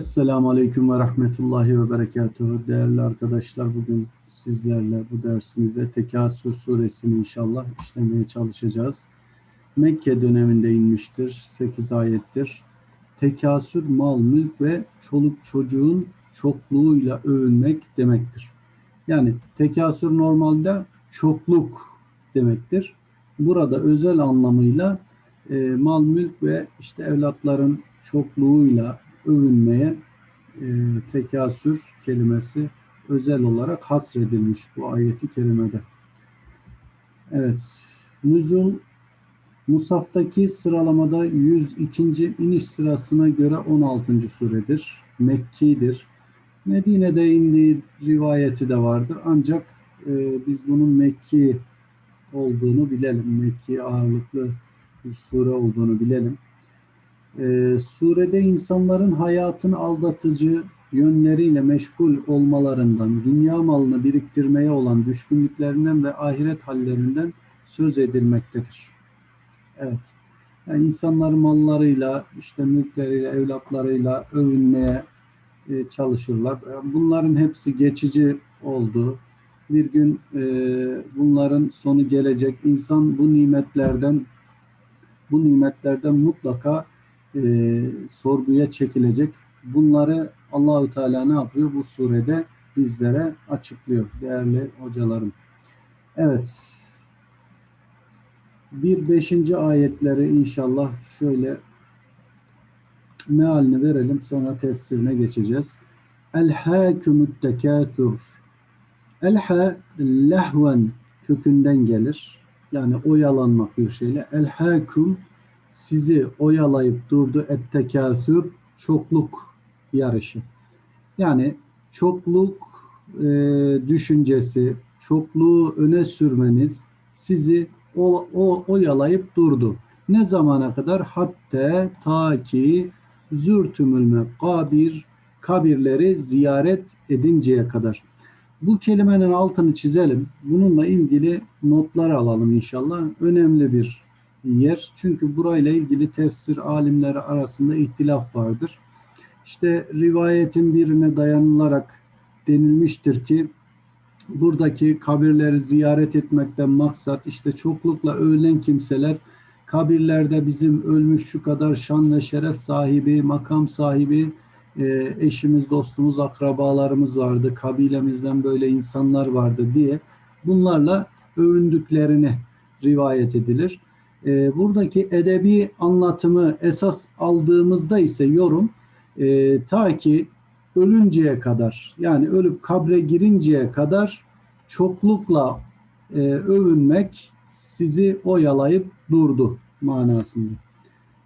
Esselamu Aleyküm ve Rahmetullahi ve Berekatuhu. Değerli arkadaşlar bugün sizlerle bu dersimizde Tekasür suresini inşallah işlemeye çalışacağız. Mekke döneminde inmiştir. 8 ayettir. Tekasür mal, mülk ve çoluk çocuğun çokluğuyla övünmek demektir. Yani tekasür normalde çokluk demektir. Burada özel anlamıyla e, mal, mülk ve işte evlatların çokluğuyla övünmeye e, tekasür kelimesi özel olarak hasredilmiş bu ayeti kerimede. Evet. Nüzul Musaf'taki sıralamada 102. iniş sırasına göre 16. suredir. Mekki'dir. Medine'de indiği rivayeti de vardır. Ancak e, biz bunun Mekki olduğunu bilelim. Mekki ağırlıklı bir sure olduğunu bilelim. Ee, surede insanların hayatın aldatıcı yönleriyle meşgul olmalarından, dünya malını biriktirmeye olan düşkünlüklerinden ve ahiret hallerinden söz edilmektedir. Evet. Yani insanlar mallarıyla, işte mülkleriyle, evlatlarıyla övünmeye e, çalışırlar. Bunların hepsi geçici oldu. Bir gün e, bunların sonu gelecek. İnsan bu nimetlerden bu nimetlerden mutlaka e, sorguya çekilecek. Bunları Allahü Teala ne yapıyor? Bu surede bizlere açıklıyor değerli hocalarım. Evet. Bir beşinci ayetleri inşallah şöyle mealini verelim sonra tefsirine geçeceğiz. El-hâkümüt tekâthur. Elha lehven kökünden gelir. Yani oyalanmak bir şeyle. El-hâküm sizi oyalayıp durdu ettekâsür çokluk yarışı. Yani çokluk e, düşüncesi, çokluğu öne sürmeniz sizi o, o oyalayıp durdu. Ne zamana kadar? Hatta ta ki zürtümül kabir kabirleri ziyaret edinceye kadar. Bu kelimenin altını çizelim. Bununla ilgili notlar alalım inşallah. Önemli bir yer. Çünkü burayla ilgili tefsir alimleri arasında ihtilaf vardır. İşte rivayetin birine dayanılarak denilmiştir ki buradaki kabirleri ziyaret etmekten maksat işte çoklukla ölen kimseler kabirlerde bizim ölmüş şu kadar şan ve şeref sahibi, makam sahibi e, eşimiz, dostumuz, akrabalarımız vardı, kabilemizden böyle insanlar vardı diye bunlarla övündüklerini rivayet edilir. E, buradaki edebi anlatımı esas aldığımızda ise yorum e, ta ki ölünceye kadar yani ölüp kabre girinceye kadar çoklukla e, övünmek sizi oyalayıp durdu manasında.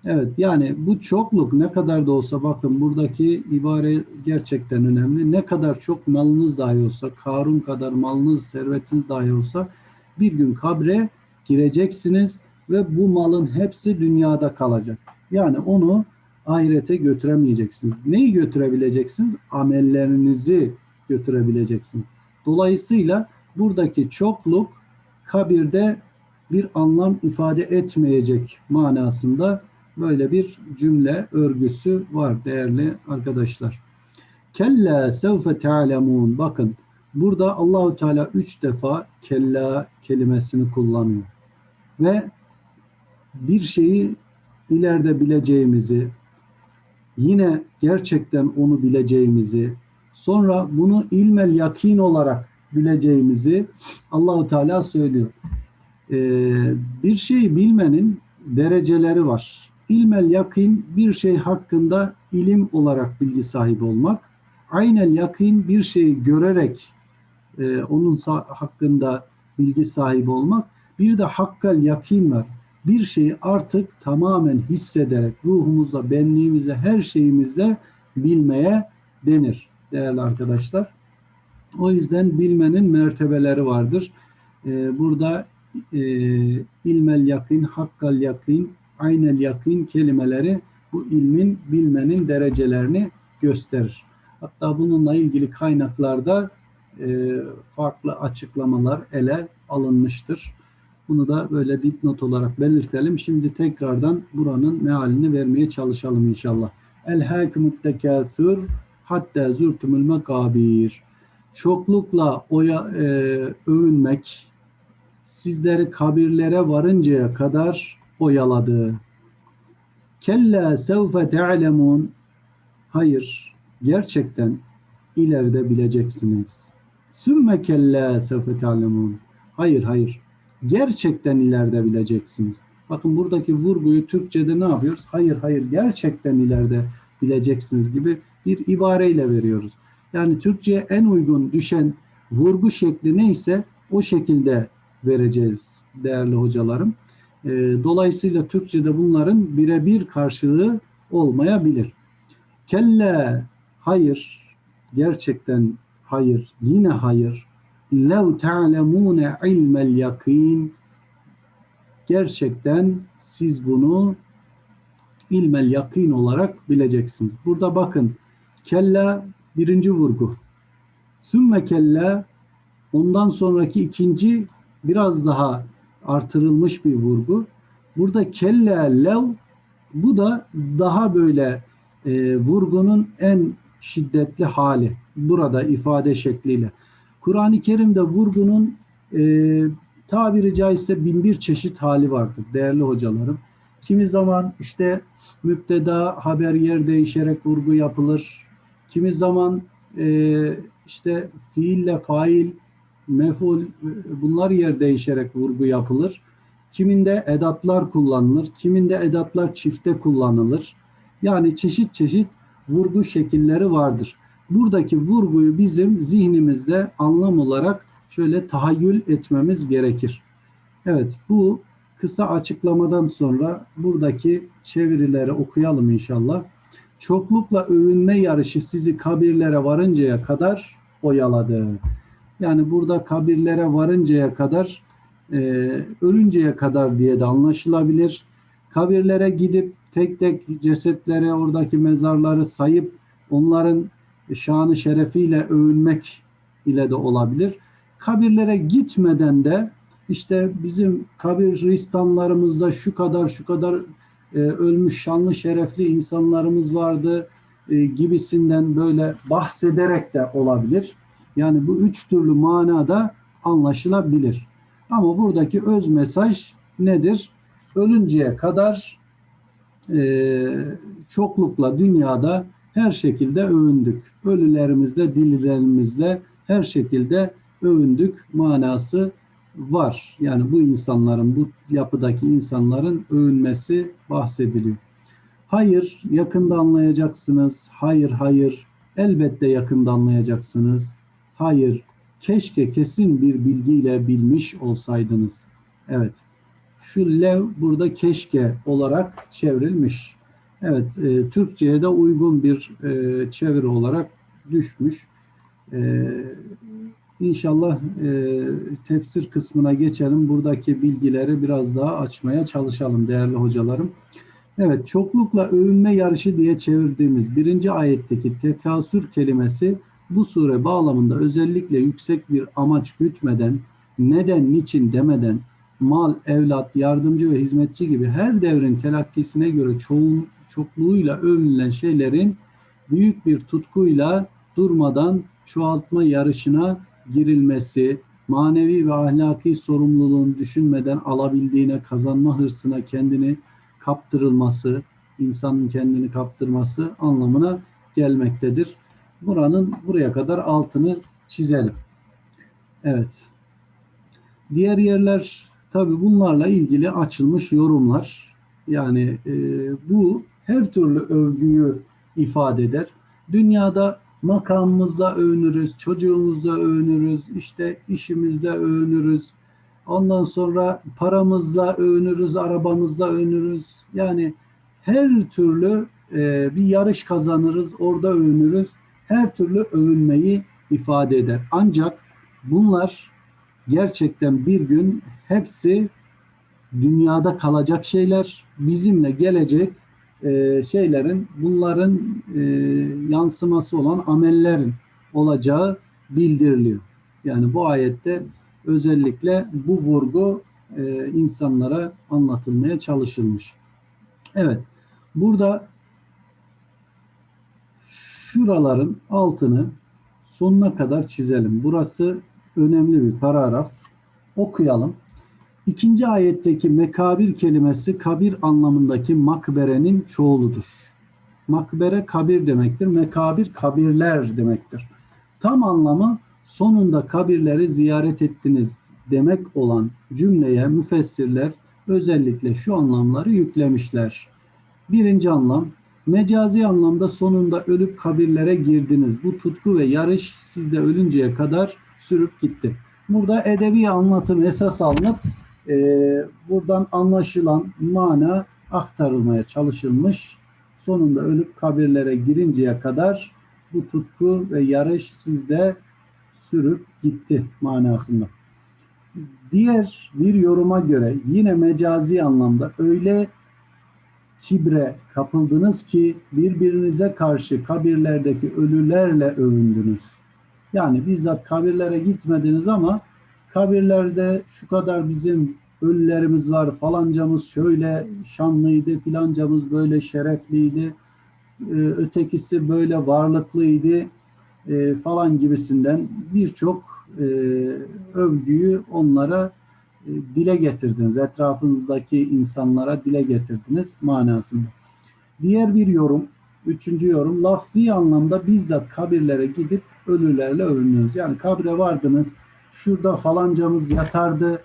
Evet yani bu çokluk ne kadar da olsa bakın buradaki ibare gerçekten önemli. Ne kadar çok malınız dahi olsa, Karun kadar malınız, servetiniz dahi olsa bir gün kabre gireceksiniz ve bu malın hepsi dünyada kalacak. Yani onu ahirete götüremeyeceksiniz. Neyi götürebileceksiniz? Amellerinizi götürebileceksiniz. Dolayısıyla buradaki çokluk kabirde bir anlam ifade etmeyecek manasında böyle bir cümle örgüsü var değerli arkadaşlar. Kella sevfe ta'lemun. Bakın burada Allahu Teala üç defa kella kelimesini kullanıyor. Ve bir şeyi ileride bileceğimizi, yine gerçekten onu bileceğimizi, sonra bunu ilmel yakin olarak bileceğimizi Allahu Teala söylüyor. Ee, bir şeyi bilmenin dereceleri var. İlmel yakin bir şey hakkında ilim olarak bilgi sahibi olmak. Aynel yakin bir şeyi görerek e, onun hakkında bilgi sahibi olmak. Bir de hakkal yakin var. Bir şeyi artık tamamen hissederek ruhumuzla, benliğimizle, her şeyimizle bilmeye denir değerli arkadaşlar. O yüzden bilmenin mertebeleri vardır. Ee, burada e, ilmel yakin, hakkal yakin, aynel yakin kelimeleri bu ilmin, bilmenin derecelerini gösterir. Hatta bununla ilgili kaynaklarda e, farklı açıklamalar ele alınmıştır. Bunu da böyle dipnot olarak belirtelim. Şimdi tekrardan buranın mealini vermeye çalışalım inşallah. Elhâkumut tekâthür hatta zürtümül mekabir. Çoklukla oya, e, övünmek sizleri kabirlere varıncaya kadar oyaladı. Kella sevfe te'lemun Hayır, gerçekten ileride bileceksiniz. Sümme kella sevfe te'lemun Hayır, hayır. Gerçekten ileride bileceksiniz. Bakın buradaki vurguyu Türkçe'de ne yapıyoruz? Hayır, hayır. Gerçekten ileride bileceksiniz gibi bir ibareyle veriyoruz. Yani Türkçe'ye en uygun düşen vurgu şekli neyse o şekilde vereceğiz değerli hocalarım. E, dolayısıyla Türkçe'de bunların birebir karşılığı olmayabilir. Kelle hayır, gerçekten hayır, yine hayır. Lev ta'lemune ilmel yakin gerçekten siz bunu ilmel yakin olarak bileceksiniz. Burada bakın kella birinci vurgu. Sümme kella ondan sonraki ikinci biraz daha artırılmış bir vurgu. Burada kella lev bu da daha böyle e, vurgunun en şiddetli hali. Burada ifade şekliyle. Kur'an-ı Kerim'de vurgunun e, tabiri caizse bin bir çeşit hali vardır değerli hocalarım. Kimi zaman işte müpteda haber yer değişerek vurgu yapılır. Kimi zaman e, işte fiille fail, meful bunlar yer değişerek vurgu yapılır. Kiminde edatlar kullanılır, kiminde edatlar çifte kullanılır. Yani çeşit çeşit vurgu şekilleri vardır. Buradaki vurguyu bizim zihnimizde anlam olarak şöyle tahayyül etmemiz gerekir. Evet bu kısa açıklamadan sonra buradaki çevirileri okuyalım inşallah. Çoklukla övünme yarışı sizi kabirlere varıncaya kadar oyaladı. Yani burada kabirlere varıncaya kadar e, ölünceye kadar diye de anlaşılabilir. Kabirlere gidip tek tek cesetleri oradaki mezarları sayıp onların şanı şerefiyle övünmek ile de olabilir. Kabirlere gitmeden de işte bizim kabristanlarımızda şu kadar şu kadar e, ölmüş şanlı şerefli insanlarımız vardı e, gibisinden böyle bahsederek de olabilir. Yani bu üç türlü manada anlaşılabilir. Ama buradaki öz mesaj nedir? Ölünceye kadar e, çoklukla dünyada her şekilde övündük. Ölülerimizle, dililerimizle her şekilde övündük manası var. Yani bu insanların, bu yapıdaki insanların övünmesi bahsediliyor. Hayır, yakında anlayacaksınız. Hayır, hayır, elbette yakında anlayacaksınız. Hayır, keşke kesin bir bilgiyle bilmiş olsaydınız. Evet, şu lev burada keşke olarak çevrilmiş. Evet, e, Türkçe'ye de uygun bir e, çeviri olarak düşmüş. E, İnşallah e, tefsir kısmına geçelim. Buradaki bilgileri biraz daha açmaya çalışalım değerli hocalarım. Evet, çoklukla övünme yarışı diye çevirdiğimiz birinci ayetteki tekasür kelimesi bu sure bağlamında özellikle yüksek bir amaç gütmeden, neden, niçin demeden, mal, evlat, yardımcı ve hizmetçi gibi her devrin telakkisine göre çoğun, çokluğuyla övünülen şeylerin büyük bir tutkuyla durmadan çoğaltma yarışına girilmesi, manevi ve ahlaki sorumluluğun düşünmeden alabildiğine kazanma hırsına kendini kaptırılması, insanın kendini kaptırması anlamına gelmektedir. Buranın buraya kadar altını çizelim. Evet. Diğer yerler tabi bunlarla ilgili açılmış yorumlar. Yani e, bu her türlü övgüyü ifade eder. Dünyada makamımızla övünürüz, çocuğumuzla övünürüz, işte işimizle övünürüz. Ondan sonra paramızla övünürüz, arabamızla övünürüz. Yani her türlü e, bir yarış kazanırız, orada övünürüz. Her türlü övünmeyi ifade eder. Ancak bunlar gerçekten bir gün hepsi dünyada kalacak şeyler, bizimle gelecek e, şeylerin bunların e, yansıması olan amellerin olacağı bildiriliyor. Yani bu ayette özellikle bu vurgu e, insanlara anlatılmaya çalışılmış. Evet, burada şuraların altını sonuna kadar çizelim. Burası önemli bir paragraf. Okuyalım. İkinci ayetteki mekabir kelimesi kabir anlamındaki makberenin çoğuludur. Makbere kabir demektir. Mekabir kabirler demektir. Tam anlamı sonunda kabirleri ziyaret ettiniz demek olan cümleye müfessirler özellikle şu anlamları yüklemişler. Birinci anlam, mecazi anlamda sonunda ölüp kabirlere girdiniz. Bu tutku ve yarış sizde ölünceye kadar sürüp gitti. Burada edebi anlatım esas alınıp e, buradan anlaşılan mana aktarılmaya çalışılmış. Sonunda ölüp kabirlere girinceye kadar bu tutku ve yarış sizde sürüp gitti manasında. Diğer bir yoruma göre yine mecazi anlamda öyle kibre kapıldınız ki birbirinize karşı kabirlerdeki ölülerle övündünüz. Yani bizzat kabirlere gitmediniz ama kabirlerde şu kadar bizim ölülerimiz var, falancamız şöyle şanlıydı, filancamız böyle şerefliydi, e, ötekisi böyle varlıklıydı e, falan gibisinden birçok e, övgüyü onlara dile getirdiniz. Etrafınızdaki insanlara dile getirdiniz manasında. Diğer bir yorum, üçüncü yorum, lafzi anlamda bizzat kabirlere gidip ölülerle övünüyoruz. Yani kabre vardınız, şurada falancamız yatardı,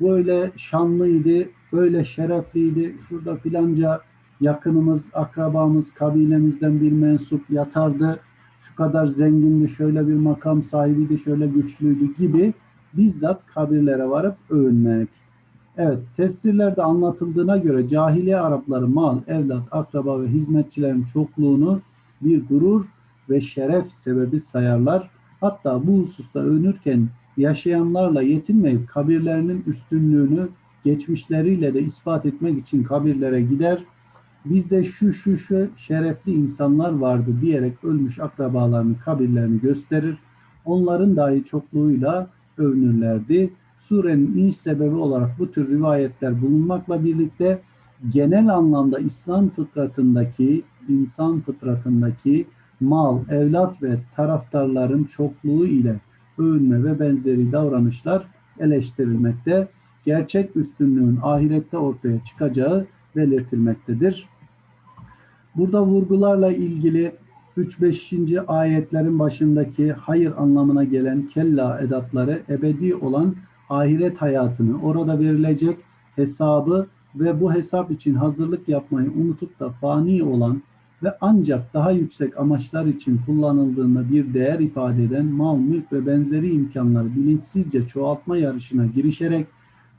böyle şanlıydı, böyle şerefliydi, şurada filanca yakınımız, akrabamız, kabilemizden bir mensup yatardı, şu kadar zengindi, şöyle bir makam sahibiydi, şöyle güçlüydü gibi bizzat kabirlere varıp övünmek. Evet, tefsirlerde anlatıldığına göre cahiliye Arapları mal, evlat, akraba ve hizmetçilerin çokluğunu bir gurur ve şeref sebebi sayarlar. Hatta bu hususta övünürken yaşayanlarla yetinmeyip kabirlerinin üstünlüğünü geçmişleriyle de ispat etmek için kabirlere gider. Bizde şu şu şu şerefli insanlar vardı diyerek ölmüş akrabalarının kabirlerini gösterir. Onların dahi çokluğuyla övünürlerdi. Surenin iniş sebebi olarak bu tür rivayetler bulunmakla birlikte genel anlamda İslam fıtratındaki, insan fıtratındaki mal, evlat ve taraftarların çokluğu ile övünme ve benzeri davranışlar eleştirilmekte. Gerçek üstünlüğün ahirette ortaya çıkacağı belirtilmektedir. Burada vurgularla ilgili 3-5. ayetlerin başındaki hayır anlamına gelen kella edatları ebedi olan ahiret hayatını, orada verilecek hesabı ve bu hesap için hazırlık yapmayı unutup da fani olan ve ancak daha yüksek amaçlar için kullanıldığında bir değer ifade eden mal, mülk ve benzeri imkanları bilinçsizce çoğaltma yarışına girişerek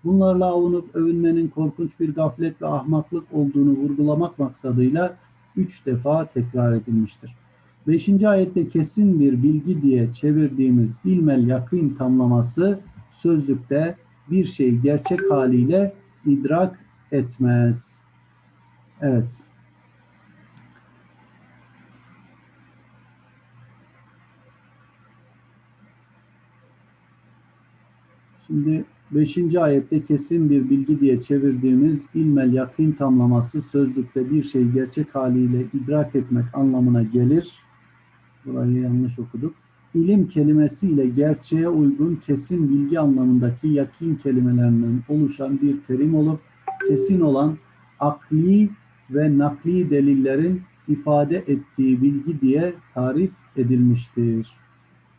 bunlarla avunup övünmenin korkunç bir gaflet ve ahmaklık olduğunu vurgulamak maksadıyla üç defa tekrar edilmiştir. Beşinci ayette kesin bir bilgi diye çevirdiğimiz ilmel yakın tamlaması sözlükte bir şey gerçek haliyle idrak etmez. Evet. Şimdi 5. ayette kesin bir bilgi diye çevirdiğimiz ilmel yakın tamlaması sözlükte bir şey gerçek haliyle idrak etmek anlamına gelir. Burayı yanlış okuduk. İlim kelimesiyle gerçeğe uygun kesin bilgi anlamındaki yakin kelimelerinden oluşan bir terim olup kesin olan akli ve nakli delillerin ifade ettiği bilgi diye tarif edilmiştir.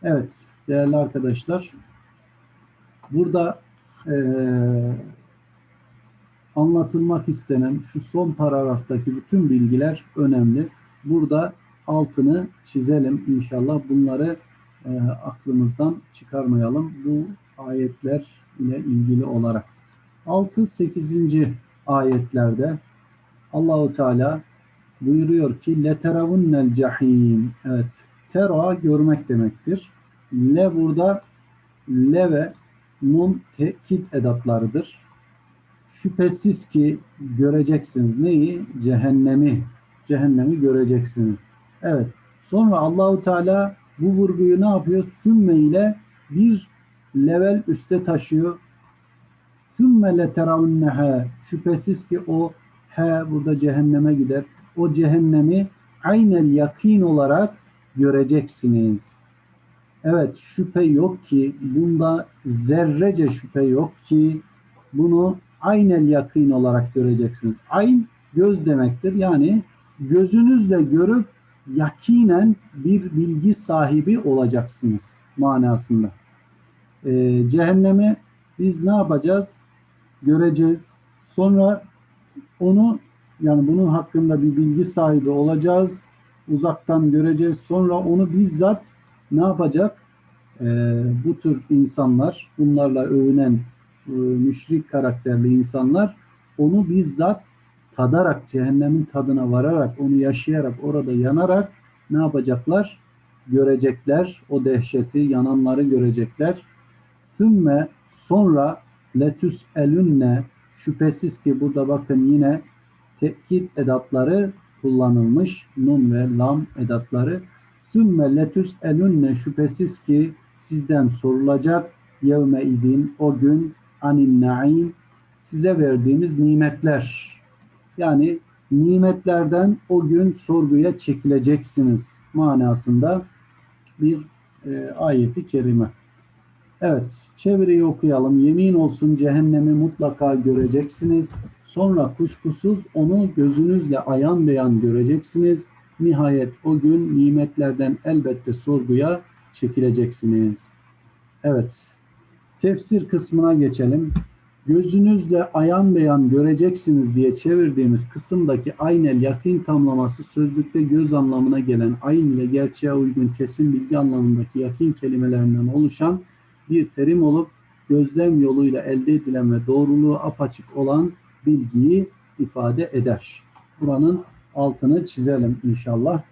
Evet değerli arkadaşlar burada e, anlatılmak istenen şu son paragraftaki bütün bilgiler önemli. Burada altını çizelim inşallah. Bunları e, aklımızdan çıkarmayalım. Bu ayetler ile ilgili olarak. 6-8. ayetlerde Allahu Teala buyuruyor ki leteravunnel cahim. Evet. Tera görmek demektir. Le burada le ve nun tekit edatlarıdır. Şüphesiz ki göreceksiniz neyi? Cehennemi. Cehennemi göreceksiniz. Evet. Sonra Allahu Teala bu vurguyu ne yapıyor? Sümme ile bir level üste taşıyor. Sümme leteravunneha. Şüphesiz ki o he burada cehenneme gider. O cehennemi aynel yakin olarak göreceksiniz. Evet şüphe yok ki bunda zerrece şüphe yok ki bunu aynel yakın olarak göreceksiniz. Ayn göz demektir. Yani gözünüzle görüp yakinen bir bilgi sahibi olacaksınız manasında. Ee, cehennemi biz ne yapacağız? Göreceğiz. Sonra onu yani bunun hakkında bir bilgi sahibi olacağız. Uzaktan göreceğiz. Sonra onu bizzat ne yapacak? Ee, bu tür insanlar, bunlarla övünen e, müşrik karakterli insanlar onu bizzat tadarak, cehennemin tadına vararak, onu yaşayarak, orada yanarak ne yapacaklar? Görecekler. O dehşeti, yananları görecekler. Hümme sonra letüs elünne şüphesiz ki burada bakın yine tekkit edatları kullanılmış. Nun ve lam edatları. Sümme letüs elünne şüphesiz ki sizden sorulacak yevme idin o gün anin naim size verdiğimiz nimetler. Yani nimetlerden o gün sorguya çekileceksiniz manasında bir e, ayeti kerime. Evet, çeviriyi okuyalım. Yemin olsun cehennemi mutlaka göreceksiniz. Sonra kuşkusuz onu gözünüzle ayan beyan göreceksiniz. Nihayet o gün nimetlerden elbette sorguya çekileceksiniz. Evet, tefsir kısmına geçelim. Gözünüzle ayan beyan göreceksiniz diye çevirdiğimiz kısımdaki aynel yakın tamlaması sözlükte göz anlamına gelen ayn ile gerçeğe uygun kesin bilgi anlamındaki yakın kelimelerinden oluşan bir terim olup gözlem yoluyla elde edilen ve doğruluğu apaçık olan bilgiyi ifade eder. Buranın altını çizelim inşallah.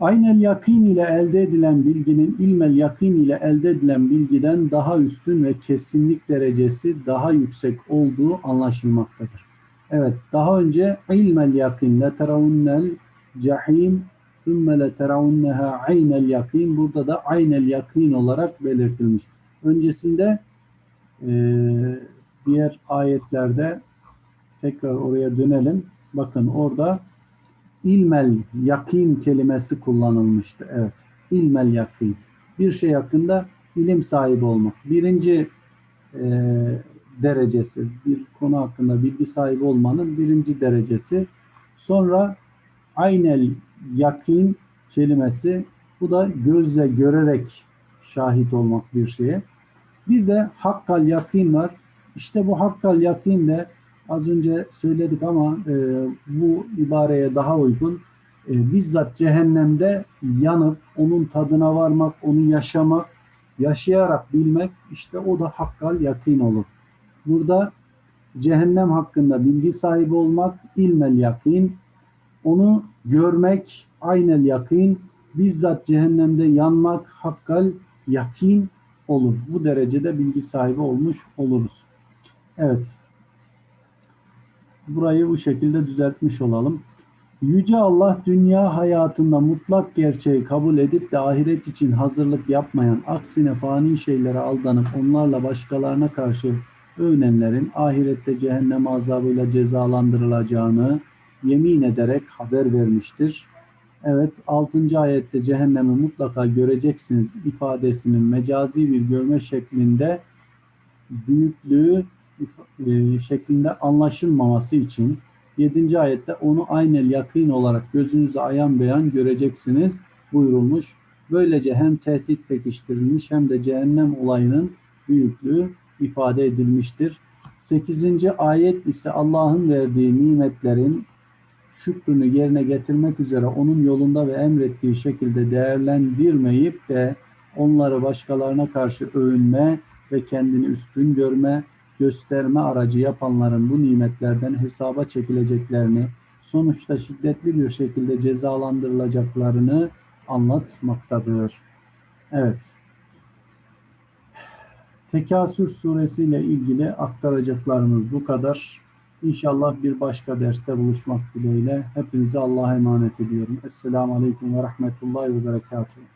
Aynel yakin ile elde edilen bilginin ilmel yakin ile elde edilen bilgiden daha üstün ve kesinlik derecesi daha yüksek olduğu anlaşılmaktadır. Evet daha önce ilmel yakin le teraunnel cahim sümme le teraunneha aynel yakin burada da aynel yakin olarak belirtilmiş. Öncesinde e, diğer ayetlerde tekrar oraya dönelim Bakın orada ilmel yakin kelimesi kullanılmıştı. Evet. ilmel yakin. Bir şey hakkında ilim sahibi olmak. Birinci e, derecesi, bir konu hakkında bilgi sahibi olmanın birinci derecesi. Sonra aynel yakin kelimesi bu da gözle görerek şahit olmak bir şeye. Bir de hakkal yakin var. İşte bu hakkal yakin de az önce söyledik ama e, bu ibareye daha uygun. E, bizzat cehennemde yanıp onun tadına varmak, onu yaşamak, yaşayarak bilmek işte o da hakkal yakin olur. Burada cehennem hakkında bilgi sahibi olmak ilmel yakin, onu görmek aynel yakin, bizzat cehennemde yanmak hakkal yakin olur. Bu derecede bilgi sahibi olmuş oluruz. Evet. Burayı bu şekilde düzeltmiş olalım. Yüce Allah dünya hayatında mutlak gerçeği kabul edip de ahiret için hazırlık yapmayan, aksine fani şeylere aldanıp onlarla başkalarına karşı övünenlerin ahirette cehennem azabıyla cezalandırılacağını yemin ederek haber vermiştir. Evet 6. ayette cehennemi mutlaka göreceksiniz ifadesinin mecazi bir görme şeklinde büyüklüğü şeklinde anlaşılmaması için 7. ayette onu aynel yakın olarak gözünüze ayan beyan göreceksiniz buyurulmuş. Böylece hem tehdit pekiştirilmiş hem de cehennem olayının büyüklüğü ifade edilmiştir. 8. ayet ise Allah'ın verdiği nimetlerin şükrünü yerine getirmek üzere onun yolunda ve emrettiği şekilde değerlendirmeyip de onları başkalarına karşı övünme ve kendini üstün görme, gösterme aracı yapanların bu nimetlerden hesaba çekileceklerini, sonuçta şiddetli bir şekilde cezalandırılacaklarını anlatmaktadır. Evet. Tekasür suresiyle ilgili aktaracaklarımız bu kadar. İnşallah bir başka derste buluşmak dileğiyle. Hepinize Allah'a emanet ediyorum. Esselamu Aleyküm ve Rahmetullahi ve Berekatuhu.